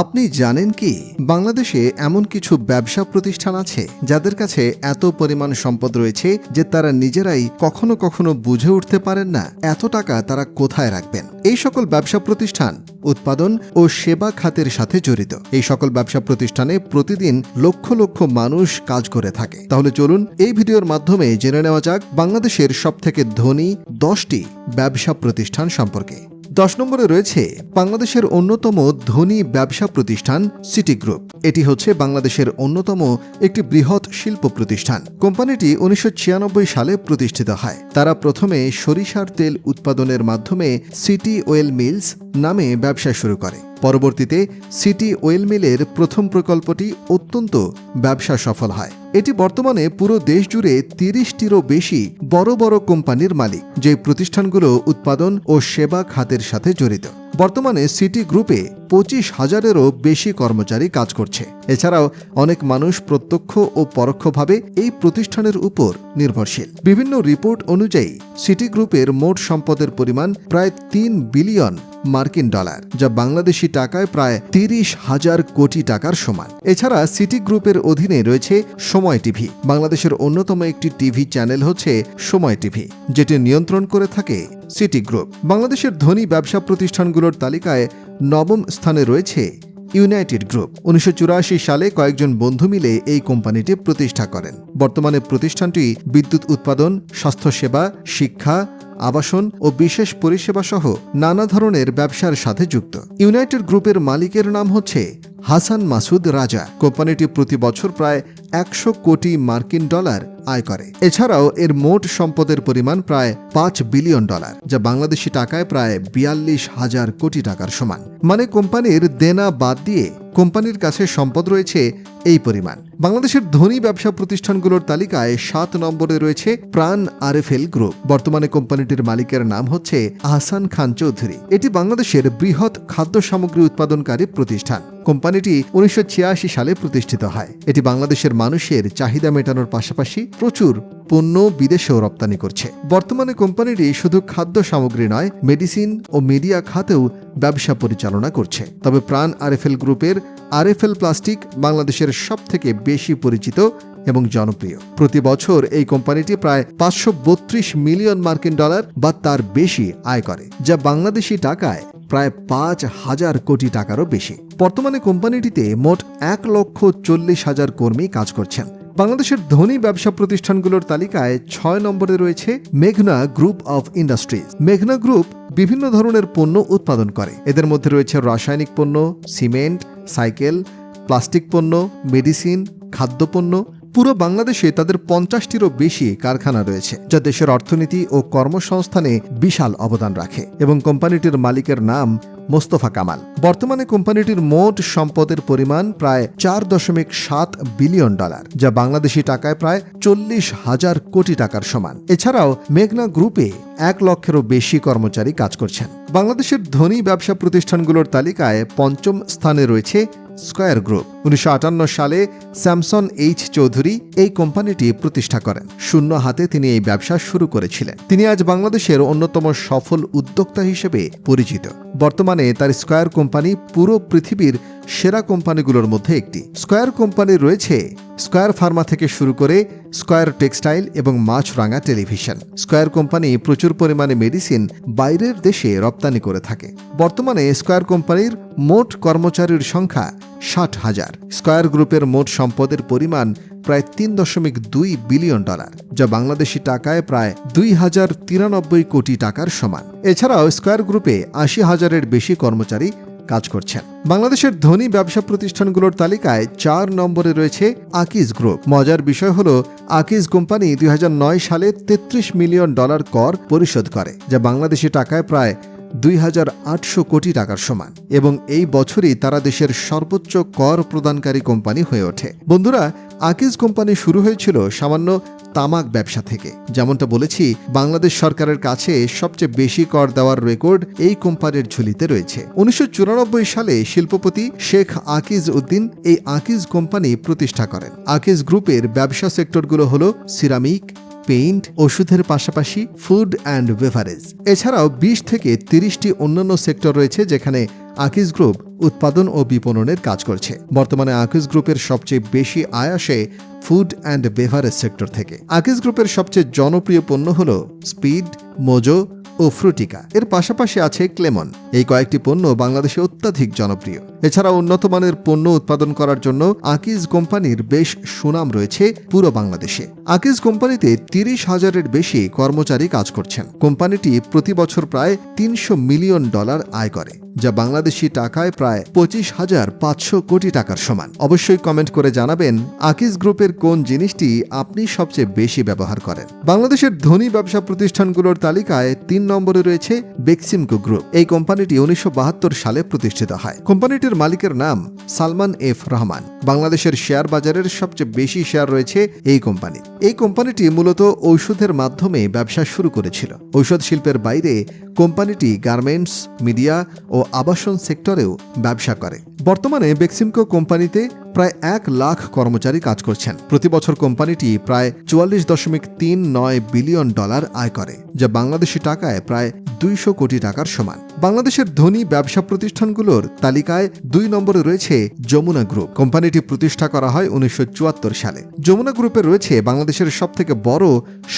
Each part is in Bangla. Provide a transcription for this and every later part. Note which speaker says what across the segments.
Speaker 1: আপনি জানেন কি? বাংলাদেশে এমন কিছু ব্যবসা প্রতিষ্ঠান আছে যাদের কাছে এত পরিমাণ সম্পদ রয়েছে যে তারা নিজেরাই কখনো কখনো বুঝে উঠতে পারেন না এত টাকা তারা কোথায় রাখবেন। এই সকল ব্যবসা প্রতিষ্ঠান উৎপাদন ও সেবা খাতের সাথে জড়িত। এই সকল ব্যবসা প্রতিষ্ঠানে প্রতিদিন লক্ষ লক্ষ মানুষ কাজ করে থাকে। তাহলে চলুন এই ভিডিওর মাধ্যমে জেনে নেওয়া যাক বাংলাদেশের সবথেকে ধনী দশটি ব্যবসা প্রতিষ্ঠান সম্পর্কে। দশ নম্বরে রয়েছে বাংলাদেশের অন্যতম ধনী ব্যবসা প্রতিষ্ঠান সিটি গ্রুপ। এটি হচ্ছে বাংলাদেশের অন্যতম একটি বৃহৎ শিল্প প্রতিষ্ঠান। কোম্পানিটি উনিশশো ছিয়ানব্বই সালে প্রতিষ্ঠিত হয়। তারা প্রথমে সরিষার তেল উৎপাদনের মাধ্যমে সিটি ওয়েল মিলস নামে ব্যবসা শুরু করে। পরবর্তীতে সিটি ওয়েল মিলের প্রথম প্রকল্পটি অত্যন্ত ব্যবসা সফল হয়। এটি বর্তমানে পুরো দেশ জুড়ে তিরিশটিরও বেশি বড় বড় কোম্পানির মালিক, যে প্রতিষ্ঠানগুলো উৎপাদন ও সেবা খাতের সাথে জড়িত। বর্তমানে সিটি গ্রুপে পঁচিশ হাজারেরও বেশি কর্মচারী কাজ করছে। এছাড়াও অনেক মানুষ প্রত্যক্ষ ও পরোক্ষভাবে এই প্রতিষ্ঠানের উপর নির্ভরশীল। বিভিন্ন রিপোর্ট অনুযায়ী সিটি গ্রুপের মোট সম্পদের পরিমাণ প্রায় তিন বিলিয়ন মার্কিন ডলার, যা বাংলাদেশি টাকায় প্রায় তিরিশ হাজার কোটি টাকার সমান। এছাড়া সিটি গ্রুপের অধীনে রয়েছে সময় টিভি। বাংলাদেশের অন্যতম একটি টিভি চ্যানেল হচ্ছে সময় টিভি, যেটি নিয়ন্ত্রণ করে থাকে সিটি গ্রুপ বাংলাদেশের ধনী ব্যবসা প্রতিষ্ঠানগুলোর তালিকায় নবম স্থানে রয়েছে ইউনাইটেড গ্রুপ। উনিশশো চুরাশি সালে কয়েকজন বন্ধু মিলে এই কোম্পানিটি প্রতিষ্ঠা করেন। বর্তমানে প্রতিষ্ঠানটি বিদ্যুৎ উৎপাদন, স্বাস্থ্যসেবা, শিক্ষা, আবাসন ও বিশেষ পরিষেবা সহ নানা ধরনের ব্যবসার সাথে যুক্ত। ইউনাইটেড গ্রুপের মালিকের নাম হচ্ছে হাসান মাসুদ রাজা কোম্পানিটি প্রতি বছর প্রায় একশো কোটি মার্কিন ডলার আয় করে। এছাড়াও এর মোট সম্পদের পরিমাণ প্রায় পাঁচ বিলিয়ন ডলার, যা বাংলাদেশি টাকায় প্রায় বিয়াল্লিশ হাজার কোটি টাকার সমান। মানে কোম্পানির দেনা বাদ দিয়ে কোম্পানির কাছে সম্পদ রয়েছে এই পরিমাণ। বাংলাদেশের ধনী ব্যবসা প্রতিষ্ঠানগুলোর তালিকায় সাত নম্বরে রয়েছে প্রাণ আরএফএল গ্রুপ। বর্তমানে কোম্পানিটির মালিকের নাম হচ্ছে আহসান খান চৌধুরী। এটি বাংলাদেশের বৃহৎ খাদ্য সামগ্রী উৎপাদনকারী প্রতিষ্ঠান। কোম্পানিটি উনিশশো ছিয়াশি সালে প্রতিষ্ঠিত হয়। এটি বাংলাদেশের মানুষের চাহিদা মেটানোর পাশাপাশি প্রচুর পণ্য বিদেশেও রপ্তানি করছে। বর্তমানে কোম্পানিটি শুধু খাদ্য সামগ্রী নয়, মেডিসিন ও মিডিয়া খাতেও ব্যবসা পরিচালনা করছে। তবে প্রাণ আরএফএল গ্রুপের আরএফএল প্লাস্টিক বাংলাদেশের সব থেকে বেশি পরিচিত এবং জনপ্রিয়। প্রতি বছর এই কোম্পানিটি প্রায় পাঁচশো বত্রিশ মিলিয়ন মার্কিন ডলার বা তার বেশি আয় করে, যা বাংলাদেশি টাকায় প্রায় পাঁচ হাজার কোটি টাকারও বেশি। বর্তমানে কোম্পানিটিতে মোট এক লক্ষ চল্লিশ হাজার কর্মী কাজ করছেন। বাংলাদেশের ধনী ব্যবসা প্রতিষ্ঠানগুলোর তালিকায় ছয় নম্বরে রয়েছে মেঘনা গ্রুপ অফ ইন্ডাস্ট্রিজ। মেঘনা গ্রুপ বিভিন্ন ধরনের পণ্য উৎপাদন করে। এদের মধ্যে রয়েছে রাসায়নিক পণ্য, সিমেন্ট, সাইকেল প্লাস্টিক পণ্য, মেডিসিন, খাদ্যপণ্য, পুরো বাংলাদেশে তাদের পঞ্চাশটিরও বেশি কারখানা রয়েছে, যা দেশের অর্থনীতি ও কর্মসংস্থানে বিশাল অবদান রাখে এবং কোম্পানিটির মালিকের নাম মোস্তফা কামাল। বর্তমানে কোম্পানিটির মোট সম্পদের পরিমাণ প্রায় চার দশমিক সাত বিলিয়ন ডলার, যা বাংলাদেশি টাকায় প্রায় চল্লিশ হাজার কোটি টাকার সমান। এছাড়াও মেঘনা গ্রুপে এক লক্ষেরও বেশি কর্মচারী কাজ করছেন। বাংলাদেশের ধনী ব্যবসা প্রতিষ্ঠানগুলোর তালিকায় পঞ্চম স্থানে রয়েছে স্কয়ার গ্রুপ। উনিশশো আটান্ন সালে স্যামসন এইচ চৌধুরী এই কোম্পানিটি প্রতিষ্ঠা করেন। শূন্য হাতে তিনি এই ব্যবসা শুরু করেছিলেন। তিনি আজ বাংলাদেশের অন্যতম সফল উদ্যোক্তা হিসেবে পরিচিত। বর্তমানে তার স্কয়ার কোম্পানি পুরো পৃথিবীর সেরা কোম্পানিগুলোর মধ্যে একটি। স্কয়ার কোম্পানি রয়েছে স্কয়ার ফার্মা থেকে শুরু করে স্কয়ার টেক্সটাইল এবং মাছরাঙা টেলিভিশন। স্কয়ার কোম্পানি প্রচুর পরিমাণে মেডিসিন বাইরের দেশে রপ্তানি করে থাকে। বর্তমানে স্কয়ার কোম্পানির মোট কর্মচারীর সংখ্যা ষাট হাজার। স্কয়ার গ্রুপের মোট সম্পদের পরিমাণ প্রায় তিন দশমিক দুই বিলিয়ন ডলার, যা বাংলাদেশি টাকায় প্রায় দুই হাজার তিরানব্বই কোটি টাকার সমান। এছাড়াও স্কয়ার গ্রুপে আশি হাজারের বেশি কর্মচারী কাজ করছেন। বাংলাদেশের ধনী ব্যবসা প্রতিষ্ঠানগুলোর তালিকায় চার নম্বরে রয়েছে আকিজ গ্রুপ। মজার বিষয় হল, আকিজ কোম্পানি দুই হাজার নয় সালে তেত্রিশ মিলিয়ন ডলার কর পরিশোধ করে, যা বাংলাদেশি টাকায় প্রায় দুই হাজার আটশো কোটি টাকার সমান এবং এই বছরই তারা দেশের সর্বোচ্চ কর প্রদানকারী কোম্পানি হয়ে ওঠে। বন্ধুরা, আকিজ কোম্পানি শুরু হয়েছিল সামান্য তামাক ব্যবসা থেকে। যেমনটা বলেছি, বাংলাদেশ সরকারের কাছে সবচেয়ে বেশি কর দেওয়ার রেকর্ড এই কোম্পানির ঝুলিতে রয়েছে। উনিশশো চুরানব্বই সালে শিল্পপতি শেখ আকিজ উদ্দিন এই আকিজ কোম্পানি প্রতিষ্ঠা করেন। আকিজ গ্রুপের ব্যবসা সেক্টরগুলো হল সিরামিক পেইন্ট, ওষুধের পাশাপাশি ফুড অ্যান্ড বেভারেজ। এছাড়াও বিশ থেকে তিরিশটি অন্যান্য সেক্টর রয়েছে যেখানে আকিজ গ্রুপ উৎপাদন ও বিপণনের কাজ করছে। বর্তমানে আকিজ গ্রুপের সবচেয়ে বেশি আয় আসে ফুড অ্যান্ড বেভারেজ সেক্টর থেকে। আকিজ গ্রুপের সবচেয়ে জনপ্রিয় পণ্য হল স্পিড, মোজো ও ফ্রুটিকা। এর পাশাপাশি আছে ক্লেমন। এই কয়েকটি পণ্য বাংলাদেশে অত্যাধিক জনপ্রিয়। এছাড়া উন্নত মানের পণ্য উৎপাদন করার জন্য আকিজ কোম্পানির বেশ সুনাম রয়েছে পুরো বাংলাদেশে। আকিজ কোম্পানিতে তিরিশ হাজারের বেশি কর্মচারী কাজ করছেন। কোম্পানিটি প্রতি বছর প্রায় তিনশো মিলিয়ন ডলার আয় করে, যা বাংলাদেশি টাকায় প্রায় পঁচিশ হাজার পাঁচশো কোটি টাকার সমান। অবশ্যই কমেন্ট করে জানাবেন, আকিজ গ্রুপের কোন জিনিসটি আপনি সবচেয়ে বেশি ব্যবহার করেন? বাংলাদেশের ধনী ব্যবসা প্রতিষ্ঠানগুলোর তালিকায় তিন নম্বরে রয়েছে বেক্সিমকো গ্রুপ। এই কোম্পানিটি উনিশশো সালে প্রতিষ্ঠিত হয়। কোম্পানিটির মালিকের নাম সালমান এফ রহমান। বাংলাদেশের শেয়ার বাজারের সবচেয়ে বেশি শেয়ার রয়েছে এই কোম্পানি। এই কোম্পানিটি মূলত ঔষধের মাধ্যমে ব্যবসা শুরু করেছিল। ঔষধ শিল্পের বাইরে কোম্পানিটি গার্মেন্টস, মিডিয়া ও আবাসন সেক্টরেও ব্যবসা করে। বর্তমানে বেক্সিমকো কোম্পানিতে প্রায় এক লাখ কর্মচারী কাজ করছেন। প্রতি বছর কোম্পানিটি প্রায় চুয়াল্লিশ দশমিক তিন নয় বিলিয়ন ডলার আয় করে, যা বাংলাদেশি টাকায় প্রায় দুইশো কোটি টাকার সমান। বাংলাদেশের ধনী ব্যবসা প্রতিষ্ঠানগুলোর তালিকায় দুই নম্বরে রয়েছে যমুনা গ্রুপ। কোম্পানিটি প্রতিষ্ঠা করা হয় উনিশশো চুয়াত্তর সালে। যমুনা গ্রুপে রয়েছে বাংলাদেশের সবথেকে বড়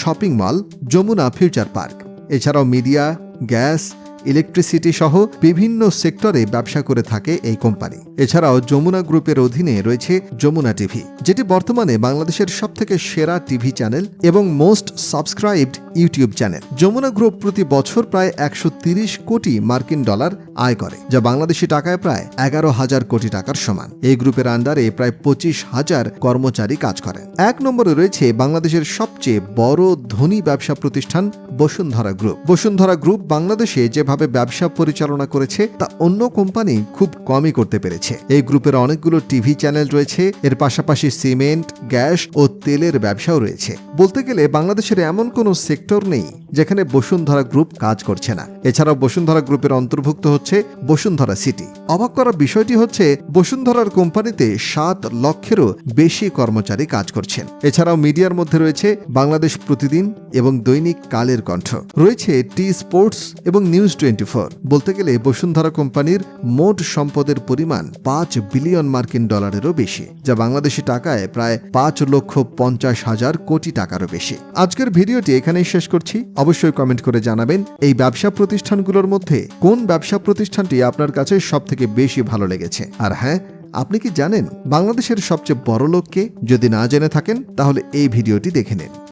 Speaker 1: shopping mall, Jamuna Future Park. এছাড়াও মিডিয়া, গ্যাস ইলেকট্রিসিটি সহ বিভিন্ন সেক্টরে ব্যবসা করে থাকে এই কোম্পানি এছাড়াও যমুনা গ্রুপের অধীনে রয়েছে যমুনা টিভি, যেটি বর্তমানে বাংলাদেশের সবথেকে সেরা টিভি চ্যানেল এবং most subscribed YouTube channel Jamuna group প্রতি বছর প্রায় একশো কোটি মার্কিন ডলার আয় করে, যা বাংলাদেশি টাকায় প্রায় এগারো হাজার কোটি টাকার সমান। এই গ্রুপের আন্ডারে প্রায় পঁচিশ হাজার কর্মচারী কাজ করেন। এক নম্বরে রয়েছে বাংলাদেশের সবচেয়ে বড় ধনী ব্যবসা প্রতিষ্ঠান বসুন্ধরা গ্রুপ। বসুন্ধরা গ্রুপ বাংলাদেশে যেভাবে ব্যবসা পরিচালনা করেছে, তা অন্য কোম্পানি খুব কমই করতে পেরেছে। এই গ্রুপের অনেকগুলো টিভি চ্যানেল রয়েছে, এর পাশাপাশি সিমেন্ট, গ্যাস ও তেলের ব্যবসাও রয়েছে। বলতে গেলে, বাংলাদেশের এমন কোনো সেক্টর নেই যেখানে বসুন্ধরা গ্রুপ কাজ করছে না। এছাড়াও বসুন্ধরা গ্রুপের অন্তর্ভুক্ত হচ্ছে বসুন্ধরা সিটি। অবাক করার বিষয়টি হচ্ছে, বসুন্ধরার কোম্পানিতে সাত লক্ষেরও বেশি কর্মচারী কাজ করছেন। এছাড়াও মিডিয়ার মধ্যে রয়েছে বাংলাদেশ প্রতিদিন এবং দৈনিক কালের কণ্ঠ। রয়েছে টি স্পোর্টস এবং নিউজ টোয়েন্টি বলতে গেলে বসুন্ধরা কোম্পানির মোট সম্পদের পরিমাণ পাঁচ বিলিয়ন মার্কিন ডলারেরও বেশি, যা বাংলাদেশি টাকায় প্রায় পাঁচ লক্ষ পঞ্চাশ হাজার কোটি টাকারও বেশি। আজকের ভিডিওটি এখানেই শেষ করছি। অবশ্যই কমেন্ট করে জানাবেন এই ব্যবসা প্রতিষ্ঠানগুলোর মধ্যে কোন ব্যবসা প্রতিষ্ঠানটি আপনার কাছে সব থেকে বেশি ভালো লেগেছে। আর হ্যাঁ আপনি কি জানেন বাংলাদেশের সবচেয়ে বড় লোককে যদি না জেনে থাকেন, তাহলে এই ভিডিওটি দেখে নিন।